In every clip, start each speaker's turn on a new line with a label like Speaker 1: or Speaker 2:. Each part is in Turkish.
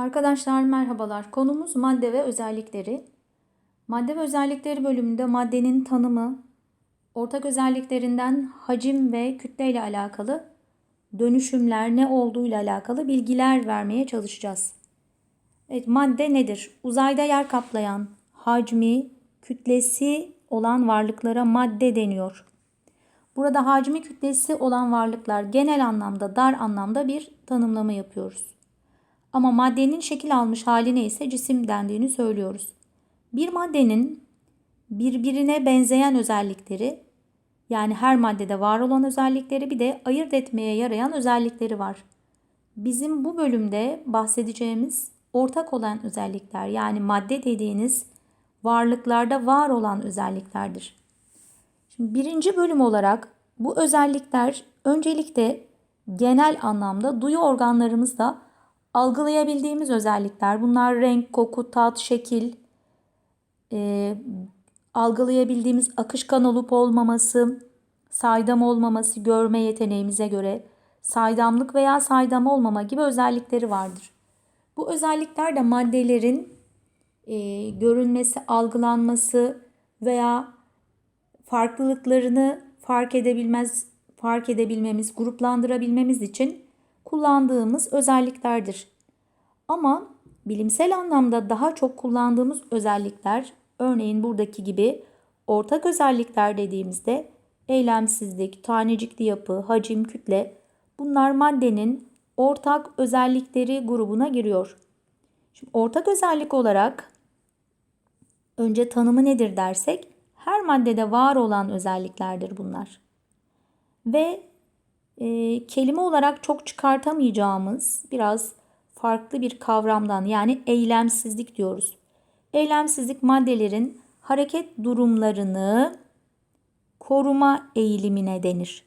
Speaker 1: Arkadaşlar merhabalar. Konumuz madde ve özellikleri. Madde ve özellikleri bölümünde maddenin tanımı, ortak özelliklerinden hacim ve kütle ile alakalı dönüşümler ne olduğu ile alakalı bilgiler vermeye çalışacağız. Evet, madde nedir? Uzayda yer kaplayan, hacmi, kütlesi olan varlıklara madde deniyor. Burada hacmi kütlesi olan varlıklar genel anlamda, dar anlamda bir tanımlama yapıyoruz. Ama maddenin şekil almış haline ise cisim dendiğini söylüyoruz. Bir maddenin birbirine benzeyen özellikleri yani her maddede var olan özellikleri bir de ayırt etmeye yarayan özellikleri var. Bizim bu bölümde bahsedeceğimiz ortak olan özellikler yani madde dediğiniz varlıklarda var olan özelliklerdir. Şimdi birinci bölüm olarak bu özellikler öncelikle genel anlamda duyu organlarımızda algılayabildiğimiz özellikler. Bunlar renk, koku, tat, şekil, e, algılayabildiğimiz akışkan olup olmaması, saydam olmaması, görme yeteneğimize göre saydamlık veya saydam olmama gibi özellikleri vardır. Bu özellikler de maddelerin e, görünmesi, algılanması veya farklılıklarını fark edebilmez, fark edebilmemiz, gruplandırabilmemiz için kullandığımız özelliklerdir. Ama bilimsel anlamda daha çok kullandığımız özellikler, örneğin buradaki gibi ortak özellikler dediğimizde eylemsizlik, tanecikli yapı, hacim, kütle bunlar maddenin ortak özellikleri grubuna giriyor. Şimdi ortak özellik olarak önce tanımı nedir dersek her maddede var olan özelliklerdir bunlar. Ve e, kelime olarak çok çıkartamayacağımız biraz farklı bir kavramdan yani eylemsizlik diyoruz. Eylemsizlik maddelerin hareket durumlarını koruma eğilimine denir.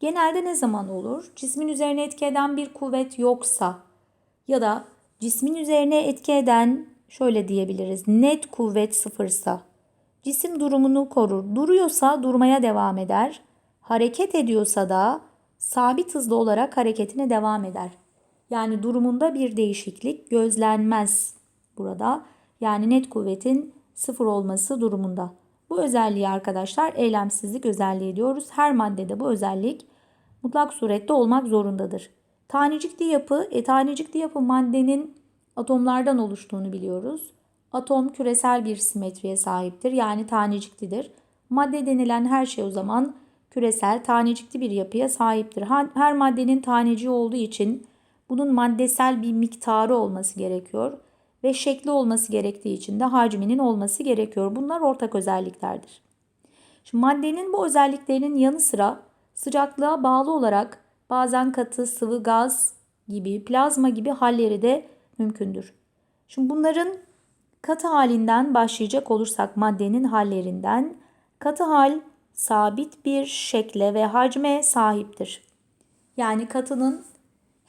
Speaker 1: Genelde ne zaman olur? Cismin üzerine etki eden bir kuvvet yoksa ya da cismin üzerine etki eden şöyle diyebiliriz net kuvvet sıfırsa cisim durumunu korur. Duruyorsa durmaya devam eder. Hareket ediyorsa da sabit hızlı olarak hareketine devam eder. Yani durumunda bir değişiklik gözlenmez burada. Yani net kuvvetin sıfır olması durumunda. Bu özelliği arkadaşlar eylemsizlik özelliği diyoruz. Her maddede bu özellik mutlak surette olmak zorundadır. Tanecikli yapı, e, tanecikli yapı maddenin atomlardan oluştuğunu biliyoruz. Atom küresel bir simetriye sahiptir yani taneciklidir. Madde denilen her şey o zaman küresel tanecikli bir yapıya sahiptir. Her maddenin taneciği olduğu için bunun maddesel bir miktarı olması gerekiyor ve şekli olması gerektiği için de hacminin olması gerekiyor. Bunlar ortak özelliklerdir. Şimdi maddenin bu özelliklerinin yanı sıra sıcaklığa bağlı olarak bazen katı, sıvı, gaz gibi, plazma gibi halleri de mümkündür. Şimdi bunların katı halinden başlayacak olursak maddenin hallerinden katı hal sabit bir şekle ve hacme sahiptir. Yani katının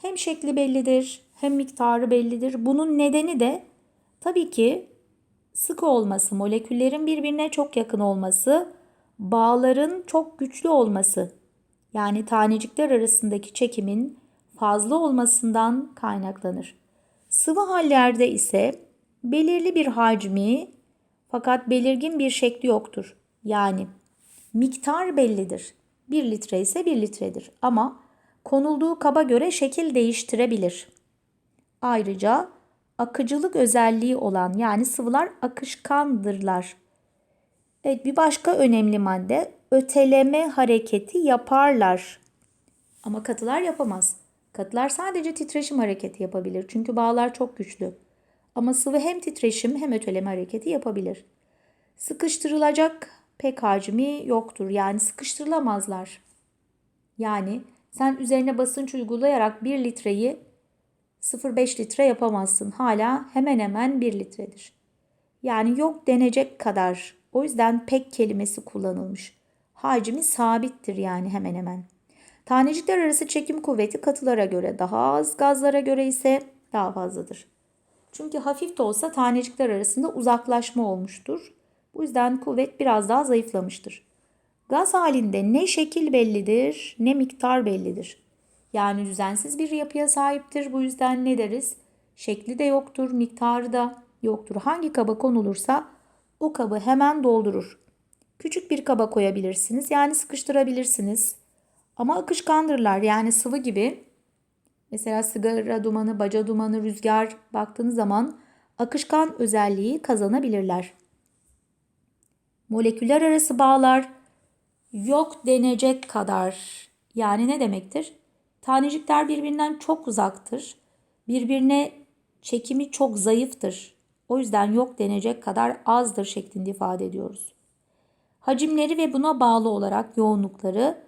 Speaker 1: hem şekli bellidir hem miktarı bellidir. Bunun nedeni de tabii ki sıkı olması, moleküllerin birbirine çok yakın olması, bağların çok güçlü olması. Yani tanecikler arasındaki çekimin fazla olmasından kaynaklanır. Sıvı hallerde ise belirli bir hacmi fakat belirgin bir şekli yoktur. Yani miktar bellidir. 1 litre ise 1 litredir ama konulduğu kaba göre şekil değiştirebilir. Ayrıca akıcılık özelliği olan yani sıvılar akışkandırlar. Evet bir başka önemli madde öteleme hareketi yaparlar. Ama katılar yapamaz. Katılar sadece titreşim hareketi yapabilir çünkü bağlar çok güçlü. Ama sıvı hem titreşim hem öteleme hareketi yapabilir. Sıkıştırılacak pek hacmi yoktur. Yani sıkıştırılamazlar. Yani sen üzerine basınç uygulayarak 1 litreyi 0,5 litre yapamazsın. Hala hemen hemen 1 litredir. Yani yok denecek kadar. O yüzden pek kelimesi kullanılmış. Hacmi sabittir yani hemen hemen. Tanecikler arası çekim kuvveti katılara göre daha az, gazlara göre ise daha fazladır. Çünkü hafif de olsa tanecikler arasında uzaklaşma olmuştur. Bu yüzden kuvvet biraz daha zayıflamıştır. Gaz halinde ne şekil bellidir ne miktar bellidir. Yani düzensiz bir yapıya sahiptir. Bu yüzden ne deriz? Şekli de yoktur, miktarı da yoktur. Hangi kaba konulursa o kabı hemen doldurur. Küçük bir kaba koyabilirsiniz yani sıkıştırabilirsiniz. Ama akışkandırlar yani sıvı gibi. Mesela sigara dumanı, baca dumanı, rüzgar baktığınız zaman akışkan özelliği kazanabilirler. Moleküller arası bağlar yok denecek kadar. Yani ne demektir? Tanecikler birbirinden çok uzaktır. Birbirine çekimi çok zayıftır. O yüzden yok denecek kadar azdır şeklinde ifade ediyoruz. Hacimleri ve buna bağlı olarak yoğunlukları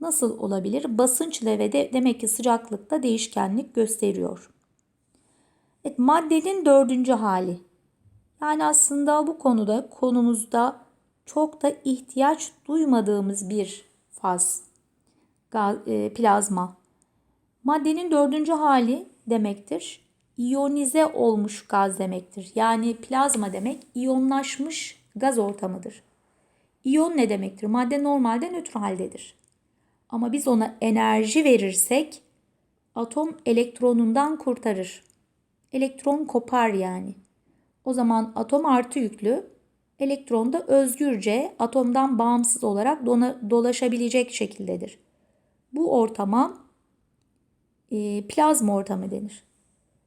Speaker 1: nasıl olabilir? Basınçla ve de demek ki sıcaklıkta değişkenlik gösteriyor. Evet, maddenin dördüncü hali. Yani aslında bu konuda konumuzda çok da ihtiyaç duymadığımız bir faz. E, plazma. Maddenin dördüncü hali demektir. İyonize olmuş gaz demektir. Yani plazma demek iyonlaşmış gaz ortamıdır. İyon ne demektir? Madde normalde nötr haldedir. Ama biz ona enerji verirsek atom elektronundan kurtarır. Elektron kopar yani. O zaman atom artı yüklü, elektron da özgürce atomdan bağımsız olarak dolaşabilecek şekildedir. Bu ortama e, plazma ortamı denir.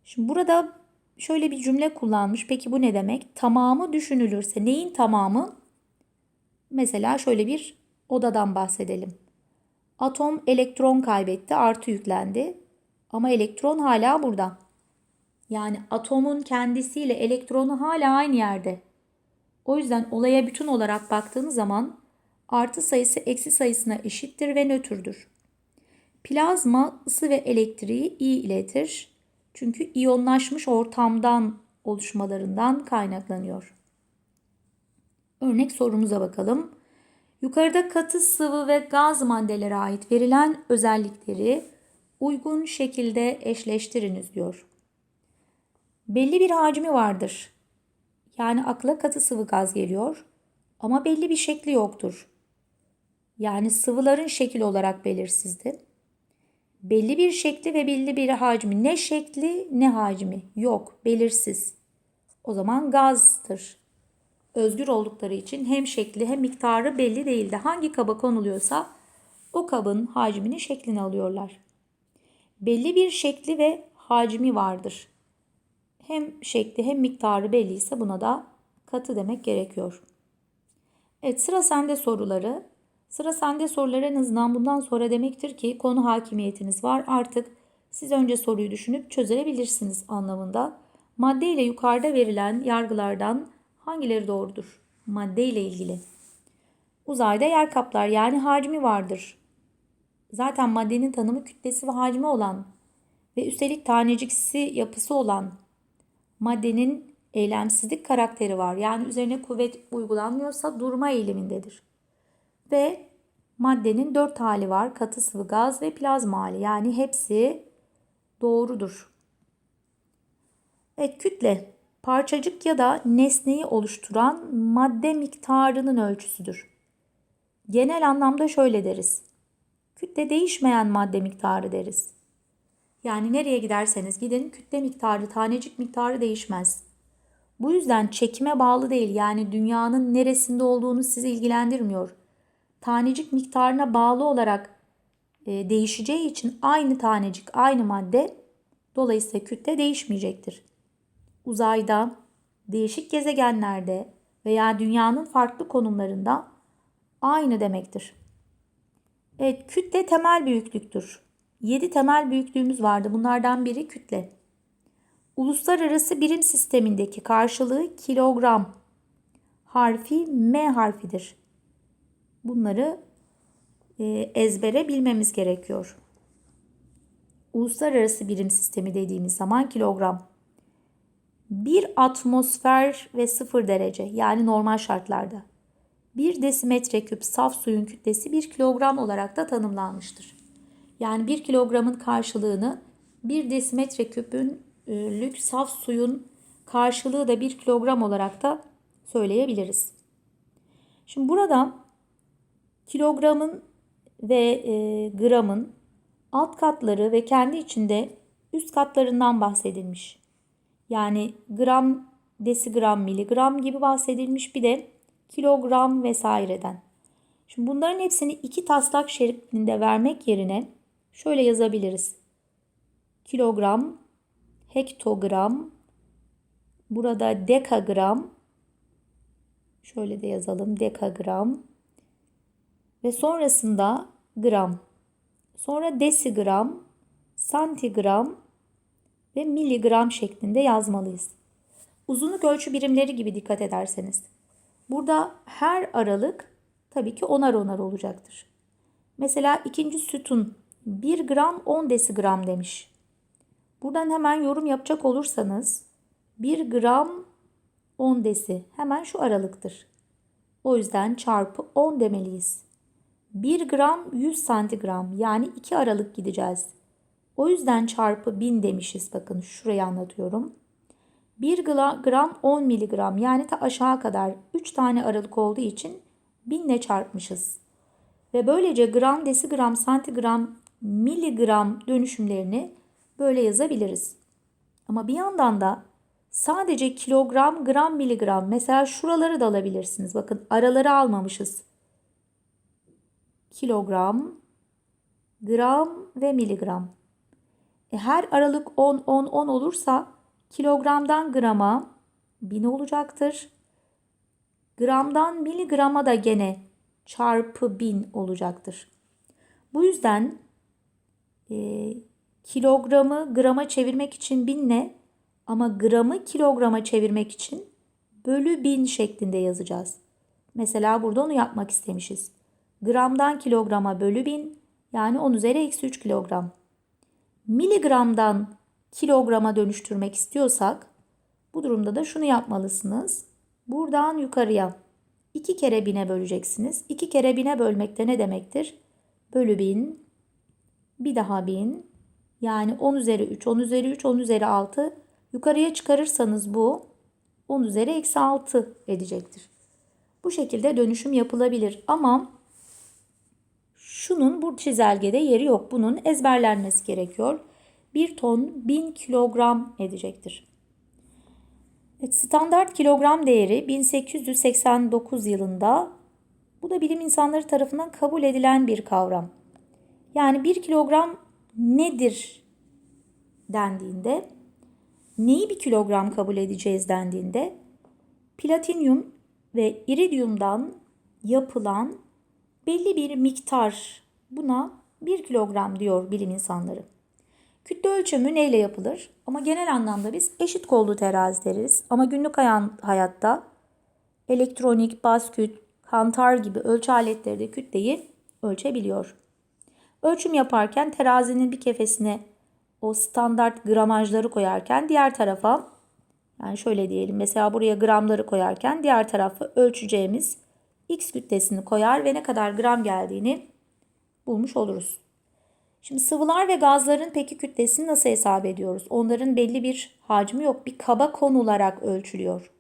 Speaker 1: Şimdi burada şöyle bir cümle kullanmış. Peki bu ne demek? Tamamı düşünülürse neyin tamamı? Mesela şöyle bir odadan bahsedelim. Atom elektron kaybetti, artı yüklendi. Ama elektron hala burada. Yani atomun kendisiyle elektronu hala aynı yerde. O yüzden olaya bütün olarak baktığınız zaman artı sayısı eksi sayısına eşittir ve nötrdür. Plazma ısı ve elektriği iyi iletir. Çünkü iyonlaşmış ortamdan oluşmalarından kaynaklanıyor. Örnek sorumuza bakalım. Yukarıda katı sıvı ve gaz maddelere ait verilen özellikleri uygun şekilde eşleştiriniz diyor. Belli bir hacmi vardır. Yani akla katı sıvı gaz geliyor ama belli bir şekli yoktur. Yani sıvıların şekil olarak belirsizdi. Belli bir şekli ve belli bir hacmi. Ne şekli ne hacmi yok, belirsiz. O zaman gazdır. Özgür oldukları için hem şekli hem miktarı belli değildi. Hangi kaba konuluyorsa o kabın hacmini şeklini alıyorlar. Belli bir şekli ve hacmi vardır. Hem şekli hem miktarı belliyse buna da katı demek gerekiyor. Evet sıra sende soruları. Sıra sende soruları en azından bundan sonra demektir ki konu hakimiyetiniz var. Artık siz önce soruyu düşünüp çözebilirsiniz anlamında. Madde ile yukarıda verilen yargılardan hangileri doğrudur? Madde ile ilgili. Uzayda yer kaplar yani hacmi vardır. Zaten maddenin tanımı kütlesi ve hacmi olan ve üstelik taneciksi yapısı olan maddenin eylemsizlik karakteri var. Yani üzerine kuvvet uygulanmıyorsa durma eğilimindedir. Ve maddenin dört hali var. Katı sıvı gaz ve plazma hali. Yani hepsi doğrudur. Evet kütle parçacık ya da nesneyi oluşturan madde miktarının ölçüsüdür. Genel anlamda şöyle deriz. Kütle değişmeyen madde miktarı deriz. Yani nereye giderseniz gidin kütle miktarı, tanecik miktarı değişmez. Bu yüzden çekime bağlı değil yani dünyanın neresinde olduğunu sizi ilgilendirmiyor. Tanecik miktarına bağlı olarak e, değişeceği için aynı tanecik, aynı madde dolayısıyla kütle değişmeyecektir. Uzayda, değişik gezegenlerde veya dünyanın farklı konumlarında aynı demektir. Evet, kütle temel büyüklüktür. 7 temel büyüklüğümüz vardı. Bunlardan biri kütle. Uluslararası birim sistemindeki karşılığı kilogram harfi M harfidir. Bunları e, ezbere bilmemiz gerekiyor. Uluslararası birim sistemi dediğimiz zaman kilogram. Bir atmosfer ve sıfır derece yani normal şartlarda. Bir desimetre küp saf suyun kütlesi bir kilogram olarak da tanımlanmıştır. Yani 1 kilogramın karşılığını 1 desimetre küpünlük saf suyun karşılığı da 1 kilogram olarak da söyleyebiliriz. Şimdi burada kilogramın ve e, gramın alt katları ve kendi içinde üst katlarından bahsedilmiş. Yani gram, desigram, miligram gibi bahsedilmiş bir de kilogram vesaireden. Şimdi bunların hepsini iki taslak şeklinde vermek yerine şöyle yazabiliriz. Kilogram, hektogram, burada dekagram, şöyle de yazalım dekagram ve sonrasında gram. Sonra desigram, santigram ve miligram şeklinde yazmalıyız. Uzunluk ölçü birimleri gibi dikkat ederseniz. Burada her aralık tabii ki onar onar olacaktır. Mesela ikinci sütun 1 gram 10 desigram demiş. Buradan hemen yorum yapacak olursanız 1 gram 10 desi hemen şu aralıktır. O yüzden çarpı 10 demeliyiz. 1 gram 100 santigram yani 2 aralık gideceğiz. O yüzden çarpı 1000 demişiz. Bakın şurayı anlatıyorum. 1 gram 10 miligram yani ta aşağı kadar 3 tane aralık olduğu için 1000 ile çarpmışız. Ve böylece gram, desigram, santigram, miligram dönüşümlerini böyle yazabiliriz. Ama bir yandan da sadece kilogram, gram, miligram mesela şuraları da alabilirsiniz. Bakın araları almamışız. Kilogram, gram ve miligram. E her aralık 10, 10, 10 olursa kilogramdan grama 1000 olacaktır. Gramdan miligrama da gene çarpı 1000 olacaktır. Bu yüzden e, kilogramı grama çevirmek için 1000 ne? Ama gramı kilograma çevirmek için bölü 1000 şeklinde yazacağız. Mesela burada onu yapmak istemişiz. Gramdan kilograma bölü 1000 yani 10 üzeri eksi 3 kilogram. Miligramdan kilograma dönüştürmek istiyorsak bu durumda da şunu yapmalısınız. Buradan yukarıya 2 kere bine böleceksiniz. 2 kere bine bölmek de ne demektir? Bölü 1000 bir daha 1000 yani 10 üzeri 3, 10 üzeri 3, 10 üzeri 6 yukarıya çıkarırsanız bu 10 üzeri eksi 6 edecektir. Bu şekilde dönüşüm yapılabilir ama şunun bu çizelgede yeri yok. Bunun ezberlenmesi gerekiyor. 1 ton 1000 kilogram edecektir. Standart kilogram değeri 1889 yılında bu da bilim insanları tarafından kabul edilen bir kavram. Yani 1 kilogram nedir dendiğinde neyi bir kilogram kabul edeceğiz dendiğinde platinyum ve iridyumdan yapılan belli bir miktar buna 1 kilogram diyor bilim insanları. Kütle ölçümü neyle yapılır? Ama genel anlamda biz eşit kollu terazi deriz. Ama günlük hayatta elektronik, basküt, kantar gibi ölçü aletleri de kütleyi ölçebiliyor. Ölçüm yaparken terazinin bir kefesine o standart gramajları koyarken diğer tarafa yani şöyle diyelim mesela buraya gramları koyarken diğer tarafa ölçeceğimiz x kütlesini koyar ve ne kadar gram geldiğini bulmuş oluruz. Şimdi sıvılar ve gazların peki kütlesini nasıl hesap ediyoruz? Onların belli bir hacmi yok. Bir kaba konularak ölçülüyor.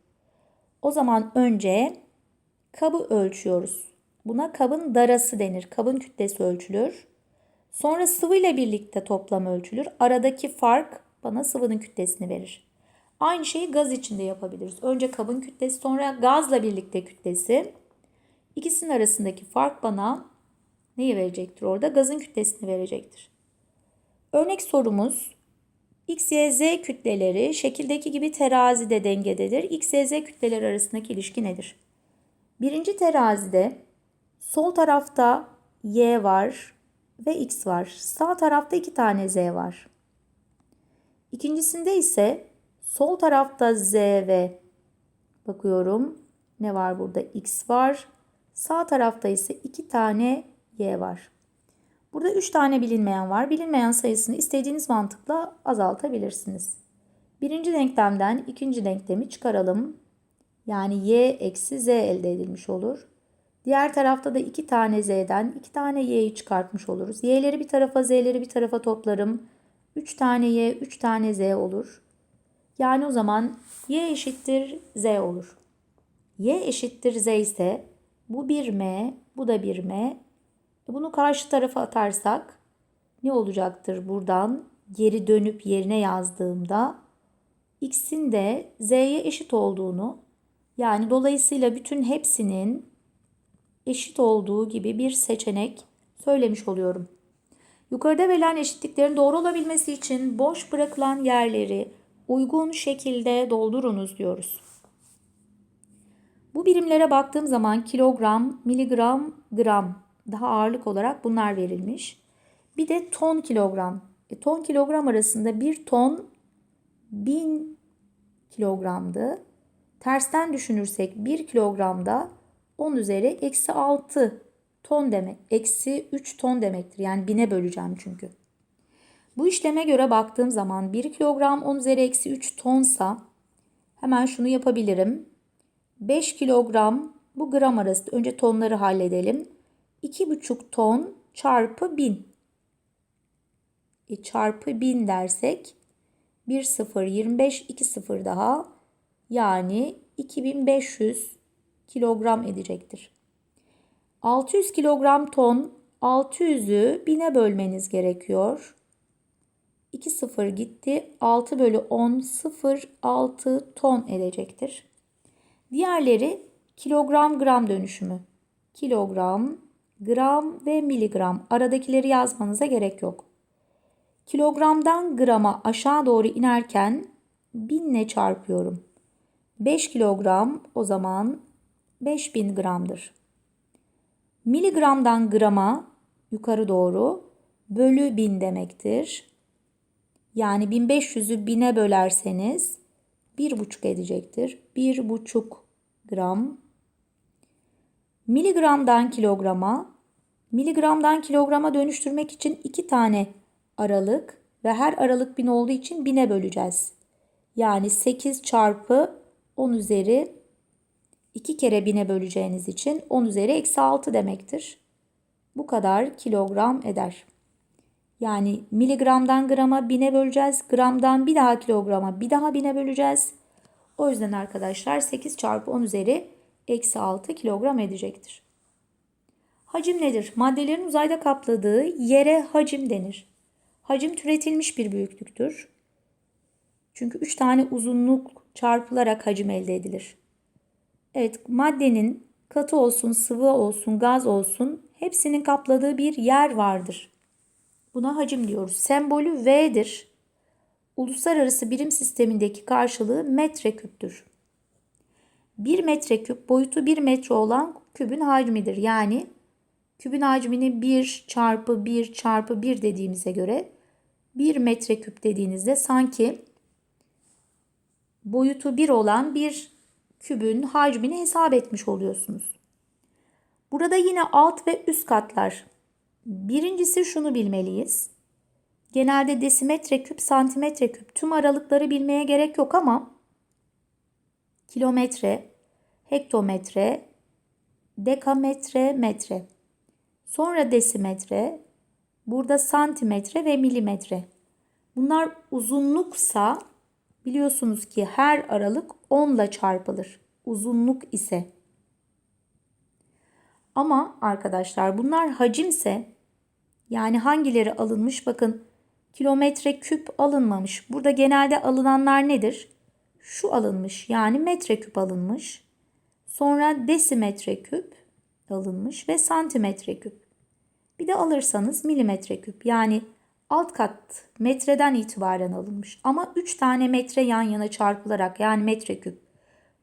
Speaker 1: O zaman önce kabı ölçüyoruz. Buna kabın darası denir. Kabın kütlesi ölçülür. Sonra sıvı ile birlikte toplam ölçülür. Aradaki fark bana sıvının kütlesini verir. Aynı şeyi gaz için de yapabiliriz. Önce kabın kütlesi sonra gazla birlikte kütlesi. İkisinin arasındaki fark bana neyi verecektir orada? Gazın kütlesini verecektir. Örnek sorumuz X, Y, Z kütleleri şekildeki gibi terazide dengededir. X, Y, Z kütleleri arasındaki ilişki nedir? Birinci terazide sol tarafta Y var ve X var. Sağ tarafta iki tane Z var. İkincisinde ise sol tarafta Z ve bakıyorum ne var burada X var. Sağ tarafta ise iki tane y var. Burada 3 tane bilinmeyen var. Bilinmeyen sayısını istediğiniz mantıkla azaltabilirsiniz. Birinci denklemden ikinci denklemi çıkaralım. Yani y eksi z elde edilmiş olur. Diğer tarafta da 2 tane z'den 2 tane y'yi çıkartmış oluruz. y'leri bir tarafa z'leri bir tarafa toplarım. 3 tane y 3 tane z olur. Yani o zaman y eşittir z olur. y eşittir z ise bu bir m bu da bir m bunu karşı tarafa atarsak ne olacaktır buradan? Geri dönüp yerine yazdığımda x'in de z'ye eşit olduğunu yani dolayısıyla bütün hepsinin eşit olduğu gibi bir seçenek söylemiş oluyorum. Yukarıda verilen eşitliklerin doğru olabilmesi için boş bırakılan yerleri uygun şekilde doldurunuz diyoruz. Bu birimlere baktığım zaman kilogram, miligram, gram daha ağırlık olarak bunlar verilmiş. Bir de ton kilogram. E, ton kilogram arasında bir ton 1000 kilogramdı. Tersten düşünürsek 1 kilogramda 10 üzeri eksi 6 ton demek. Eksi 3 ton demektir. Yani bine böleceğim çünkü. Bu işleme göre baktığım zaman 1 kilogram 10 üzeri eksi 3 tonsa hemen şunu yapabilirim. 5 kilogram bu gram arası. Önce tonları halledelim. 2,5 ton çarpı 1000. E, çarpı 1000 dersek 1 0 25 2 0 daha yani 2500 kilogram edecektir. 600 kilogram ton 600'ü 1000'e bölmeniz gerekiyor. 2 0 gitti. 6 bölü 10 0 6 ton edecektir. Diğerleri kilogram gram dönüşümü. Kilogram, gram ve miligram. Aradakileri yazmanıza gerek yok. Kilogramdan grama aşağı doğru inerken binle çarpıyorum. 5 kilogram o zaman 5000 gramdır. Miligramdan grama yukarı doğru bölü 1000 demektir. Yani 1500'ü 1000'e bölerseniz 1,5 edecektir. 1,5 gram. Miligramdan kilograma, miligramdan kilograma dönüştürmek için iki tane aralık ve her aralık 1000 olduğu için 1000'e böleceğiz. Yani 8 çarpı 10 üzeri 2 kere 1000'e böleceğiniz için 10 üzeri eksi 6 demektir. Bu kadar kilogram eder. Yani miligramdan grama 1000'e böleceğiz. Gramdan bir daha kilograma bir daha 1000'e böleceğiz. O yüzden arkadaşlar 8 çarpı 10 üzeri eksi 6 kilogram edecektir. Hacim nedir? Maddelerin uzayda kapladığı yere hacim denir. Hacim türetilmiş bir büyüklüktür. Çünkü 3 tane uzunluk çarpılarak hacim elde edilir. Evet maddenin katı olsun, sıvı olsun, gaz olsun hepsinin kapladığı bir yer vardır. Buna hacim diyoruz. Sembolü V'dir. Uluslararası birim sistemindeki karşılığı metreküptür. 1 metreküp boyutu 1 metre olan kübün hacmidir. Yani kübün hacmini 1 çarpı 1 çarpı 1 dediğimize göre 1 metreküp dediğinizde sanki boyutu 1 olan bir kübün hacmini hesap etmiş oluyorsunuz. Burada yine alt ve üst katlar. Birincisi şunu bilmeliyiz. Genelde desimetre küp, santimetre küp tüm aralıkları bilmeye gerek yok ama kilometre, hektometre, dekametre, metre. Sonra desimetre, burada santimetre ve milimetre. Bunlar uzunluksa biliyorsunuz ki her aralık 10 ile çarpılır. Uzunluk ise. Ama arkadaşlar bunlar hacimse yani hangileri alınmış bakın kilometre küp alınmamış. Burada genelde alınanlar nedir? Şu alınmış yani metre küp alınmış. Sonra desimetre küp alınmış ve santimetre küp. Bir de alırsanız milimetre küp yani alt kat metreden itibaren alınmış. Ama 3 tane metre yan yana çarpılarak yani metre küp.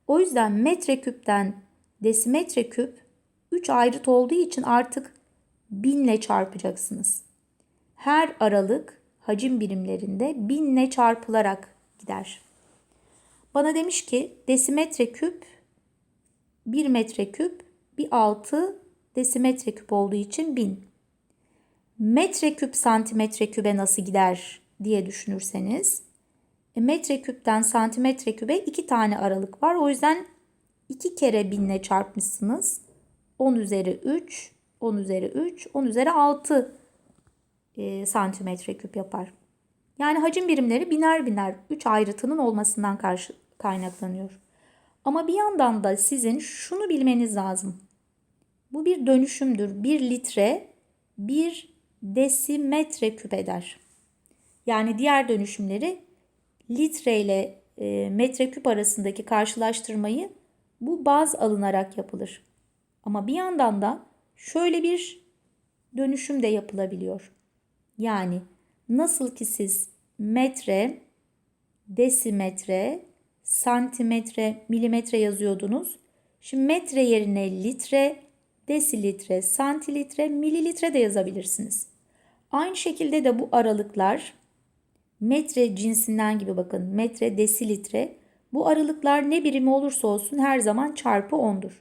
Speaker 1: O yüzden metre küpten desimetre küp 3 ayrıt olduğu için artık 1000 ile çarpacaksınız. Her aralık hacim birimlerinde 1000 ile çarpılarak gider. Bana demiş ki desimetre küp 1 metre küp bir 6 desimetre küp olduğu için 1000 metreküp santimetre kübe nasıl gider diye düşünürseniz e, metreküpten santimetre kübe iki tane aralık var. O yüzden iki kere binle çarpmışsınız. 10 üzeri 3, 10 üzeri 3, 10 üzeri 6 e, santimetre küp yapar. Yani hacim birimleri biner biner 3 ayrıtının olmasından karşı kaynaklanıyor. Ama bir yandan da sizin şunu bilmeniz lazım. Bu bir dönüşümdür. 1 litre 1 desimetre küp eder. Yani diğer dönüşümleri litre ile e, metreküp arasındaki karşılaştırmayı bu baz alınarak yapılır. Ama bir yandan da şöyle bir dönüşüm de yapılabiliyor. Yani nasıl ki siz metre, desimetre, santimetre, milimetre yazıyordunuz. Şimdi metre yerine litre, desilitre, santilitre, mililitre de yazabilirsiniz. Aynı şekilde de bu aralıklar metre cinsinden gibi bakın. Metre, desilitre. Bu aralıklar ne birimi olursa olsun her zaman çarpı 10'dur.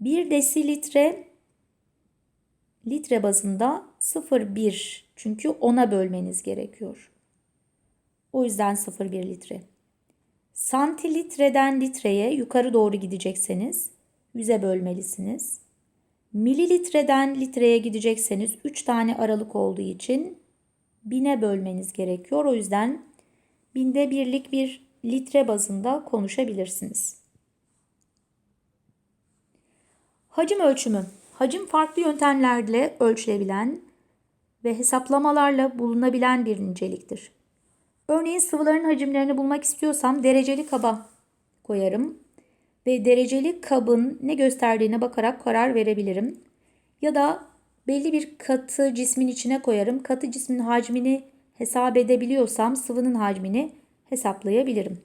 Speaker 1: 1 desilitre litre bazında 0,1 çünkü 10'a bölmeniz gerekiyor. O yüzden 0,1 litre. Santilitreden litreye yukarı doğru gidecekseniz 100'e bölmelisiniz. Mililitreden litreye gidecekseniz 3 tane aralık olduğu için 1000'e bölmeniz gerekiyor. O yüzden binde birlik bir litre bazında konuşabilirsiniz. Hacim ölçümü. Hacim farklı yöntemlerle ölçülebilen ve hesaplamalarla bulunabilen bir niceliktir. Örneğin sıvıların hacimlerini bulmak istiyorsam dereceli kaba koyarım ve dereceli kabın ne gösterdiğine bakarak karar verebilirim. Ya da belli bir katı cismin içine koyarım. Katı cismin hacmini hesap edebiliyorsam sıvının hacmini hesaplayabilirim.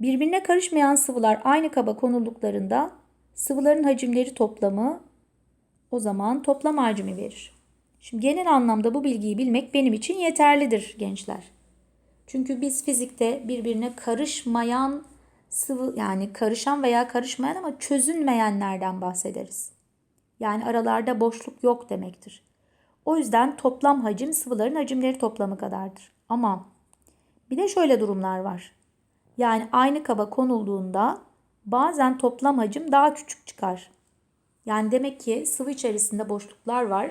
Speaker 1: Birbirine karışmayan sıvılar aynı kaba konulduklarında sıvıların hacimleri toplamı o zaman toplam hacmi verir. Şimdi genel anlamda bu bilgiyi bilmek benim için yeterlidir gençler. Çünkü biz fizikte birbirine karışmayan sıvı yani karışan veya karışmayan ama çözünmeyenlerden bahsederiz. Yani aralarda boşluk yok demektir. O yüzden toplam hacim sıvıların hacimleri toplamı kadardır. Ama bir de şöyle durumlar var. Yani aynı kaba konulduğunda bazen toplam hacim daha küçük çıkar. Yani demek ki sıvı içerisinde boşluklar var.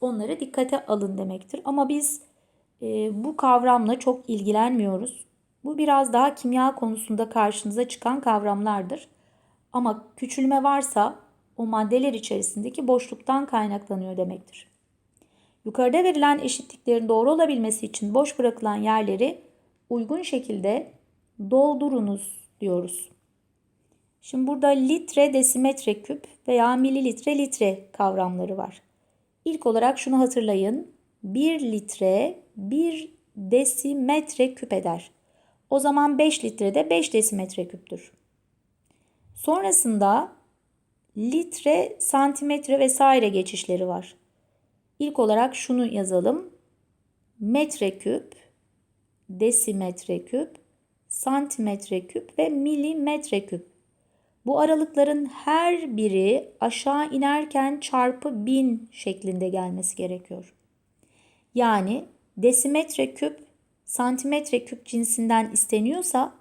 Speaker 1: Onları dikkate alın demektir. Ama biz e, bu kavramla çok ilgilenmiyoruz. Bu biraz daha kimya konusunda karşınıza çıkan kavramlardır. Ama küçülme varsa o maddeler içerisindeki boşluktan kaynaklanıyor demektir. Yukarıda verilen eşitliklerin doğru olabilmesi için boş bırakılan yerleri uygun şekilde doldurunuz diyoruz. Şimdi burada litre, desimetre küp veya mililitre, litre kavramları var. İlk olarak şunu hatırlayın. 1 litre 1 desimetre küp eder. O zaman 5 litre de 5 desimetre küptür. Sonrasında litre, santimetre vesaire geçişleri var. İlk olarak şunu yazalım. Metre küp, desimetre küp, santimetre küp ve milimetre küp. Bu aralıkların her biri aşağı inerken çarpı bin şeklinde gelmesi gerekiyor. Yani desimetre küp santimetre küp cinsinden isteniyorsa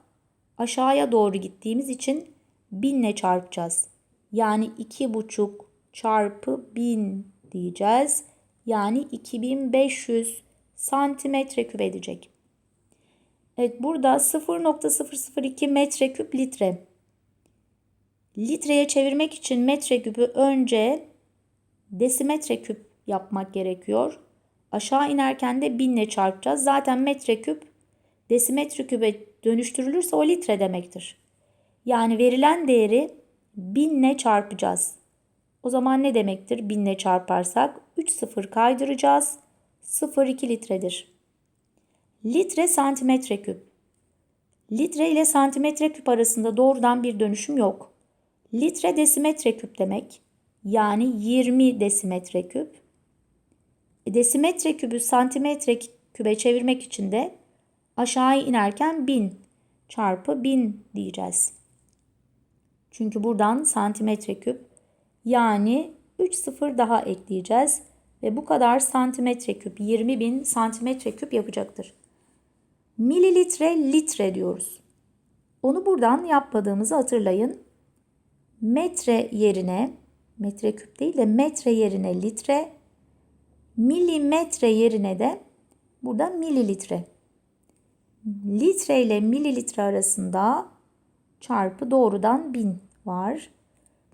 Speaker 1: aşağıya doğru gittiğimiz için binle çarpacağız. Yani iki buçuk çarpı bin diyeceğiz. Yani 2500 santimetre küp edecek. Evet burada 0.002 metreküp litre. Litreye çevirmek için metreküpü önce desimetre küp yapmak gerekiyor. Aşağı inerken de binle çarpacağız. Zaten metreküp desimetre küpe dönüştürülürse o litre demektir. Yani verilen değeri binle çarpacağız. O zaman ne demektir? Binle çarparsak 3 sıfır kaydıracağız. 0,2 litredir. Litre santimetre küp. Litre ile santimetre küp arasında doğrudan bir dönüşüm yok. Litre desimetre küp demek. Yani 20 desimetre küp. E, desimetre kübü santimetre kübe çevirmek için de aşağı inerken 1000 çarpı 1000 diyeceğiz. Çünkü buradan santimetre küp yani 3 sıfır daha ekleyeceğiz ve bu kadar santimetre küp 20 bin santimetre küp yapacaktır. Mililitre litre diyoruz. Onu buradan yapmadığımızı hatırlayın. Metre yerine metre küp değil de metre yerine litre, milimetre yerine de burada mililitre. Litre ile mililitre arasında çarpı doğrudan bin var.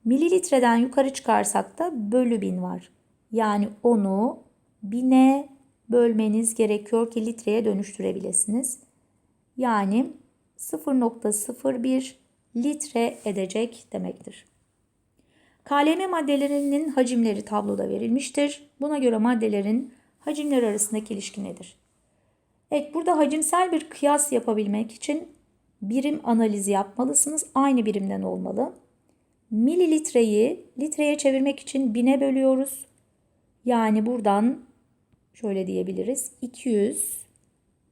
Speaker 1: Mililitreden yukarı çıkarsak da bölü bin var. Yani onu bine bölmeniz gerekiyor ki litreye dönüştürebilirsiniz. Yani 0.01 litre edecek demektir. KLM maddelerinin hacimleri tabloda verilmiştir. Buna göre maddelerin hacimler arasındaki ilişki nedir? Evet burada hacimsel bir kıyas yapabilmek için birim analizi yapmalısınız. Aynı birimden olmalı. Mililitreyi litreye çevirmek için bine bölüyoruz. Yani buradan şöyle diyebiliriz. 200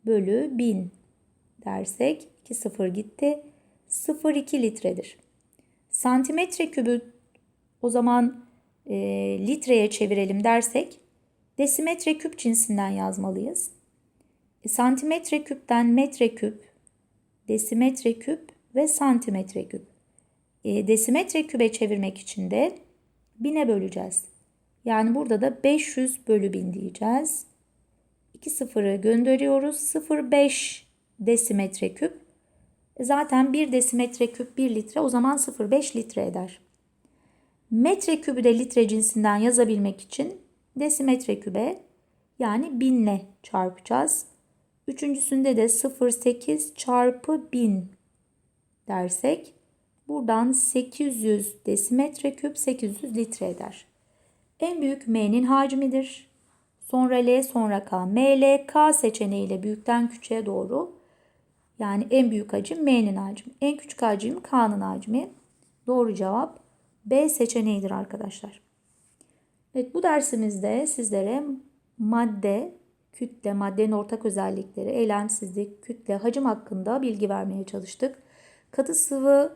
Speaker 1: bölü 1000 dersek 2 sıfır gitti. 0,2 litredir. Santimetre kübü o zaman e, litreye çevirelim dersek desimetre küp cinsinden yazmalıyız. E, santimetre küpten metre küp, desimetre küp ve santimetre küp. E, desimetre kübe çevirmek için de bine böleceğiz. Yani burada da 500 bölü 1000 diyeceğiz. 2 sıfırı gönderiyoruz. 0,5 desimetre küp. E, zaten 1 desimetre küp 1 litre o zaman 0,5 litre eder. Metre kübü de litre cinsinden yazabilmek için desimetre kübe yani binle çarpacağız. Üçüncüsünde de 0,8 çarpı 1000 dersek buradan 800 desimetre küp 800 litre eder. En büyük M'nin hacmidir. Sonra L sonra K. M, L, K seçeneğiyle büyükten küçüğe doğru yani en büyük hacim M'nin hacmi. En küçük hacim K'nın hacmi. Doğru cevap B seçeneğidir arkadaşlar. Evet bu dersimizde sizlere madde, kütle, maddenin ortak özellikleri, eylemsizlik, kütle, hacim hakkında bilgi vermeye çalıştık. Katı sıvı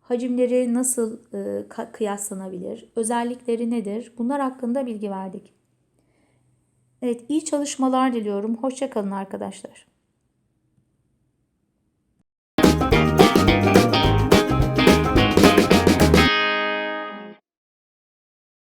Speaker 1: hacimleri nasıl e, kıyaslanabilir, özellikleri nedir? Bunlar hakkında bilgi verdik. Evet iyi çalışmalar diliyorum. Hoşçakalın arkadaşlar.